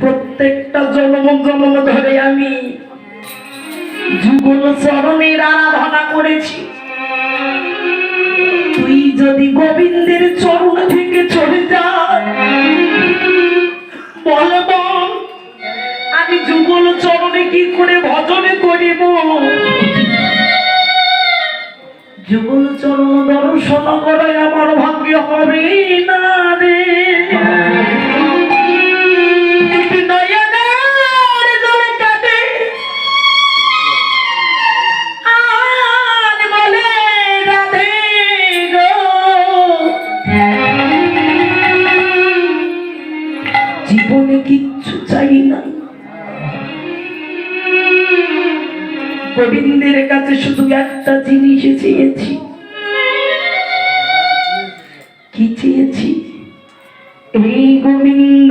প্রত্যেকটা জন্ম জন্ম ধরে আমি যুগল চরণের আরাধনা করেছি। তুই যদি গোবিন্দের চরণ থেকে চলে যাস বল বল আমি যুগল চরণে কি করে ভজনে করিব? যুগল চরণ দর্শন করে আমার ভাগ্য হবে না রে। জীবনে কিচ্ছু চাই না। গোবিন্দের কাছে শুধু একটা জিনিস চেয়েছি। কি চেয়েছি? এই গোবিন্দ